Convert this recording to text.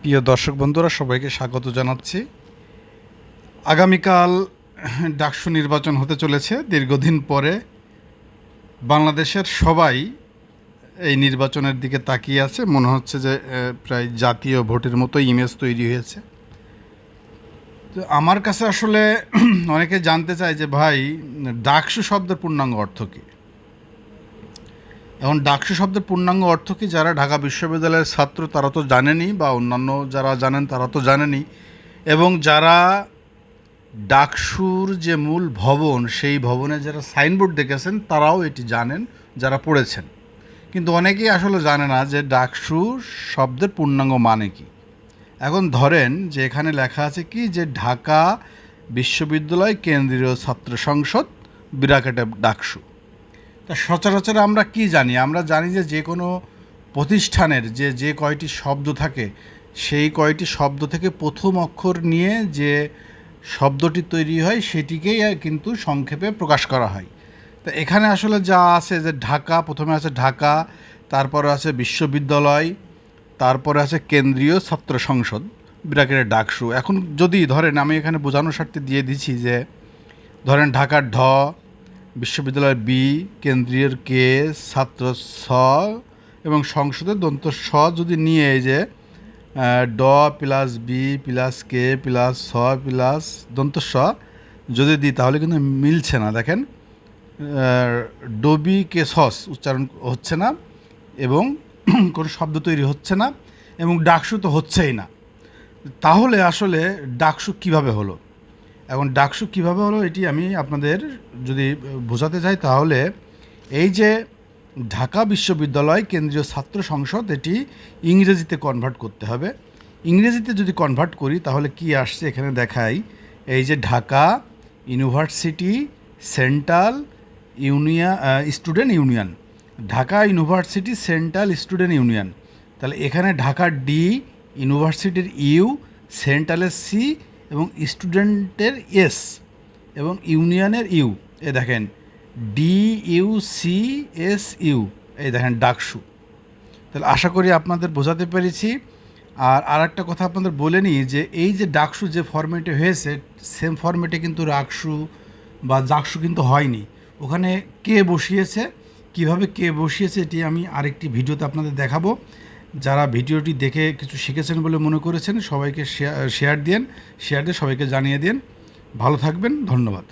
প্রিয় দর্শক বন্ধুরা, সবাইকে স্বাগত জানাচ্ছি। আগামীকাল ডাকসু নির্বাচন হতে চলেছে। দীর্ঘদিন পরে বাংলাদেশের সবাই এই নির্বাচনের দিকে তাকিয়ে আছে। মনে হচ্ছে যে প্রায় জাতীয় ভোটের মতো ইমেজ তৈরি হয়েছে। তো আমার কাছে আসলে অনেকে জানতে চায় যে, ভাই, ডাকসু শব্দের পূর্ণাঙ্গ অর্থ কী? এখন ডাকসু শব্দের পূর্ণাঙ্গ অর্থ কি? যারা ঢাকা বিশ্ববিদ্যালয়ের ছাত্র, তারা তো জানেনি, বা অন্যান্য যারা জানেন, তারা তো জানেনি। এবং যারা ডাকসুর যে মূল ভবন, সেই ভবনে যারা সাইনবোর্ড দেখেছেন, তারাও এটি জানেন, যারা পড়েছেন। কিন্তু অনেকেই আসলে জানে না যে ডাকসু শব্দের পূর্ণাঙ্গ মানে কি। এখন ধরেন যে এখানে লেখা আছে কি? যে ঢাকা বিশ্ববিদ্যালয় কেন্দ্রীয় ছাত্র সংসদ, বিরাকেটে ডাকসু। তা সচরাচর আমরা কি জানি? আমরা জানি যে যে কোনো প্রতিষ্ঠানের যে যে কয়টি শব্দ থাকে, সেই কয়টি শব্দ থেকে প্রথম অক্ষর নিয়ে যে শব্দটি তৈরি হয়, সেটিকেই কিন্তু সংক্ষেপে প্রকাশ করা হয়। তা এখানে আসলে যা আছে যে ঢাকা, প্রথমে আছে ঢাকা, তারপরে আছে বিশ্ববিদ্যালয়, তারপরে আছে কেন্দ্রীয় ছাত্র সংসদ বিরাকের ডাকসু। এখন যদি ধরেন আমি এখানে বোঝানোর স্বার্থে দিয়ে দিচ্ছি যে, ধরেন ঢাকার ঢ বিশ্ববিদ্যালয়ের বি কেন্দ্রীয় কে, ছাত্র স এবং সংসদের দন্ত স যদি নিয়ে এই যে ড plus B plus K plus স প্লাস দন্ত স যদি দিই তাহলে কিন্তু মিলছে না, দেখেন। ডবি কে সস উচ্চারণ হচ্ছে না এবং কোনো শব্দ তৈরি হচ্ছে না এবং ডাকসু তো হচ্ছেই না। তাহলে আসলে ডাকসু কীভাবে হলো? এখন ডাকসু কীভাবে হলো এটি আমি আপনাদের যদি বোঝাতে চাই তাহলে এই যে ঢাকা বিশ্ববিদ্যালয় কেন্দ্রীয় ছাত্র সংসদ, এটি ইংরেজিতে কনভার্ট করতে হবে। ইংরেজিতে যদি কনভার্ট করি তাহলে কি আসছে এখানে দেখাই। এই যে Dhaka university central union student union. Dhaka university central student union. তাহলে এখানে ঢাকা ডি, ইউনিভার্সিটির ইউ, সেন্ট্রালের সি এবং স্টুডেন্টের এস এবং ইউনিয়নের ইউ। এ দেখেন D U C S U এই দেখেন, ডাকসু। তাহলে আশা করি আপনাদের বোঝাতে পেরেছি। আর আর একটা কথা আপনাদের বলে নিই যে, এই যে ডাকসু যে ফরম্যাটে হয়েছে, সেম ফরম্যাটে কিন্তু রাকসু বা জাকসু কিন্তু হয়নি। ওখানে কে বসিয়েছে, কীভাবে কে বসিয়েছে, এটি আমি আরেকটি ভিডিওতে আপনাদের দেখাবো। যারা ভিডিওটি দেখে কিছু শিখেছেন বলে মনে করেছেন, সবাইকে শেয়ার শেয়ার দিন শেয়ার দিয়ে সবাইকে জানিয়ে দিন ভালো থাকবেন, ধন্যবাদ।